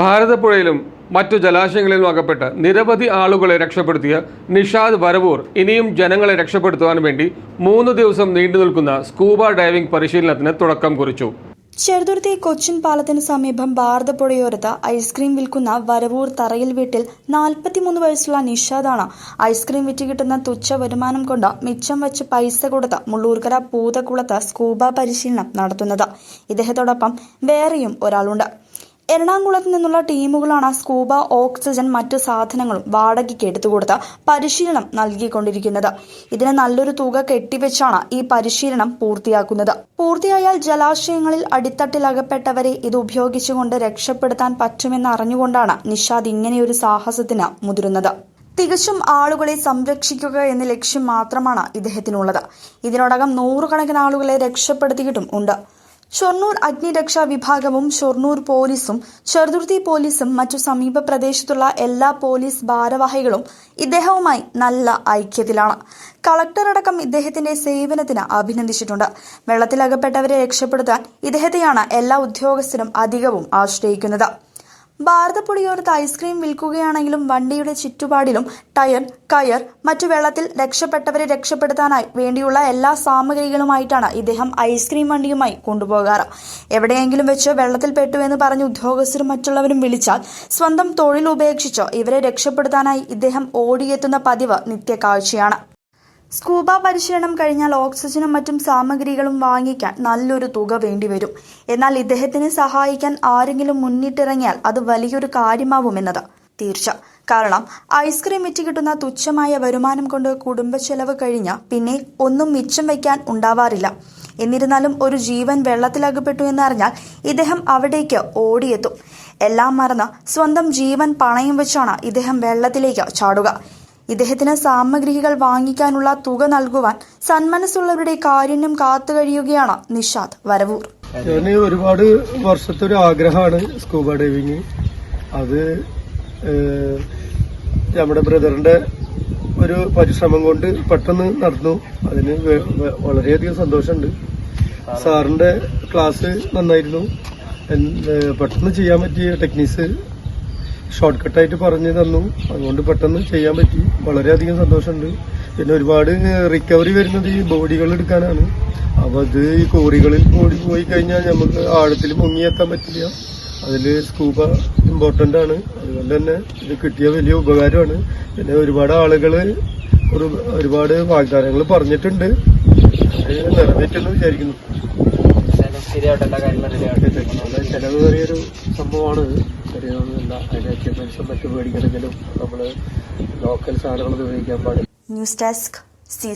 ഭാരതപ്പുഴയിലും മറ്റു ജലാശയങ്ങളിലും അകപ്പെട്ട് നിരവധി ആളുകളെ രക്ഷപ്പെടുത്തിയ നിഷാദ് വരവൂർ ഇനിയും ജനങ്ങളെ രക്ഷപ്പെടുത്തുവാൻ വേണ്ടി മൂന്ന് ദിവസം നീണ്ടു നിൽക്കുന്ന സ്കൂബ ഡൈവിംഗ് പരിശീലനത്തിന് തുടക്കം കുറിച്ചു. ചെറുതുരുത്തി കൊച്ചിൻ പാലത്തിന് സമീപം ഭാരതപ്പുഴയോരത്ത് ഐസ്ക്രീം വിൽക്കുന്ന വരവൂർ തറയിൽ വീട്ടിൽ നാൽപ്പത്തിമൂന്ന് വയസ്സുള്ള നിഷാദാണ് ഐസ്ക്രീം വിറ്റ് കിട്ടുന്ന തുച്ഛ വരുമാനം കൊണ്ട് മിച്ചം വെച്ച് പൈസ കൊടുത്ത് മുള്ളൂർക്കര പൂതക്കുളത്ത് സ്കൂബ പരിശീലനം നടത്തുന്നത്. ഇദ്ദേഹത്തോടൊപ്പം വേറെയും ഒരാളുണ്ട്. എറണാകുളത്ത് നിന്നുള്ള ടീമുകളാണ് സ്കൂബ ഓക്സിജൻ മറ്റു സാധനങ്ങളും വാടകയ്ക്ക് എടുത്തുകൊടുത്ത് പരിശീലനം നൽകിക്കൊണ്ടിരിക്കുന്നത്. ഇതിന് നല്ലൊരു തുക കെട്ടിവെച്ചാണ് ഈ പരിശീലനം പൂർത്തിയാക്കുന്നത്. പൂർത്തിയായാൽ ജലാശയങ്ങളിൽ അടിത്തട്ടിൽ അകപ്പെട്ടവരെ ഇത് ഉപയോഗിച്ചുകൊണ്ട് രക്ഷപ്പെടുത്താൻ പറ്റുമെന്ന് അറിഞ്ഞുകൊണ്ടാണ് നിഷാദ് ഇങ്ങനെയൊരു സാഹസത്തിന് മുതിരുന്നത്. തികച്ചും ആളുകളെ സംരക്ഷിക്കുക എന്ന ലക്ഷ്യം മാത്രമാണ് ഇദ്ദേഹത്തിനുള്ളത്. ഇതിനോടകം നൂറുകണക്കിന് ആളുകളെ രക്ഷപ്പെടുത്തിയിട്ടും ഉണ്ട്. ഷൊർണൂർ അഗ്നിരക്ഷാ വിഭാഗവും ഷൊർണൂർ പോലീസും ചെറുതുരുത്തി പോലീസും മറ്റു സമീപ പ്രദേശത്തുള്ള എല്ലാ പോലീസ് ഭാരവാഹികളും ഇദ്ദേഹവുമായി നല്ല ഐക്യത്തിലാണ്. കളക്ടറടക്കം ഇദ്ദേഹത്തിന്റെ സേവനത്തിന് അഭിനന്ദിച്ചിട്ടുണ്ട്. വെള്ളത്തിലകപ്പെട്ടവരെ രക്ഷപ്പെടുത്താൻ ഇദ്ദേഹത്തെയാണ് എല്ലാ ഉദ്യോഗസ്ഥരും അധികവും ആശ്രയിക്കുന്നത്. ഭാരതപ്പുഴയോരത്ത് ഐസ്ക്രീം വിൽക്കുകയാണെങ്കിലും വണ്ടിയുടെ ചുറ്റുപാടിലും ടയർ കയർ മറ്റു വെള്ളത്തിൽ രക്ഷപ്പെട്ടവരെ രക്ഷപ്പെടുത്താനായി വേണ്ടിയുള്ള എല്ലാ സാമഗ്രികളുമായിട്ടാണ് ഇദ്ദേഹം ഐസ്ക്രീം വണ്ടിയുമായി കൊണ്ടുപോകാറ്. എവിടെയെങ്കിലും വെച്ച് വെള്ളത്തിൽ പെട്ടു എന്ന് പറഞ്ഞ് ഉദ്യോഗസ്ഥരും മറ്റുള്ളവരും വിളിച്ചാൽ സ്വന്തം തൊഴിൽ ഉപേക്ഷിച്ചോ ഇവരെ രക്ഷപ്പെടുത്താനായി ഇദ്ദേഹം ഓടിയെത്തുന്ന പതിവ് നിത്യകാഴ്ചയാണ്. സ്കൂബ പരിശീലനം കഴിഞ്ഞാൽ ഓക്സിജനും മറ്റും സാമഗ്രികളും വാങ്ങിക്കാൻ നല്ലൊരു തുക വേണ്ടിവരും എന്നാൽ ഇദ്ദേഹത്തിനെ സഹായിക്കാൻ ആരെങ്കിലും മുന്നിട്ടിറങ്ങിയാൽ അത് വലിയൊരു കാര്യമാവുമെന്നത് തീർച്ച. കാരണം ഐസ്ക്രീം വിറ്റ് കിട്ടുന്ന തുച്ഛമായ വരുമാനം കൊണ്ട് കുടുംബ ചെലവ് കഴിഞ്ഞ പിന്നെ ഒന്നും മിച്ചം വയ്ക്കാൻ ഉണ്ടാവാറില്ല. എന്നിരുന്നാലും ഒരു ജീവൻ വെള്ളത്തിലകപ്പെട്ടു എന്നറിഞ്ഞാൽ ഇദ്ദേഹം അവിടേക്ക് ഓടിയെത്തും. എല്ലാം മറന്ന് സ്വന്തം ജീവൻ പണയം വെച്ചാണ് ഇദ്ദേഹം വെള്ളത്തിലേക്ക് ചാടുക. ഇദ്ദേഹത്തിന് സാമഗ്രികൾ വാങ്ങിക്കാനുള്ള തുക നൽകുവാൻ സന്മനസ്സുള്ളവരുടെ കാരുണ്യം കാത്തുകഴിയുകയാണ് നിഷാദ് വരവൂർ. ഞാൻ ഒരുപാട് വർഷത്തെ ഒരു ആഗ്രഹമാണ് സ്കൂബ ഡൈവിങ്. അത് നമ്മുടെ ബ്രദറിന്റെ ഒരു പരിശ്രമം കൊണ്ട് പെട്ടെന്ന് നടന്നു. അതിന് വളരെയധികം സന്തോഷമുണ്ട്. സാറിന്റെ ക്ലാസ് നന്നായിരുന്നു. പെട്ടെന്ന് ചെയ്യാൻ പറ്റിയ ടെക്നീക്സ് ഷോർട്ട് കട്ടായിട്ട് പറഞ്ഞു തന്നു. അതുകൊണ്ട് പെട്ടെന്ന് ചെയ്യാൻ പറ്റി. വളരെയധികം സന്തോഷമുണ്ട്. പിന്നെ ഒരുപാട് റിക്കവറി വരുന്നത് ഈ ബോഡികൾ എടുക്കാനാണ്. അപ്പോൾ അത് ഈ കോറികളിൽ കൂടി പോയി കഴിഞ്ഞാൽ നമുക്ക് ആഴത്തിൽ മുങ്ങിയെത്താൻ പറ്റില്ല. അതിൽ സ്കൂബ ഇമ്പോർട്ടന്റ് ആണ്. അതുകൊണ്ട് തന്നെ ഇത് കിട്ടിയ വലിയ ഉപകാരമാണ്. പിന്നെ ഒരുപാട് ആളുകൾ ഒരു ഒരുപാട് വാഗ്ദാനങ്ങൾ പറഞ്ഞിട്ടുണ്ട്. നിറവേറ്റെന്ന് വിചാരിക്കുന്നു. നല്ല ചെലവേറിയൊരു സംഭവമാണ്. ചെറിയൊന്നുമില്ല അതിന് എക്യുപ്മെന്റ്സും മറ്റു മേടിക്കണമെങ്കിലും നമ്മൾ ലോക്കൽ സാധനങ്ങൾ ഉപയോഗിക്കാൻ പാടില്ല. News desk C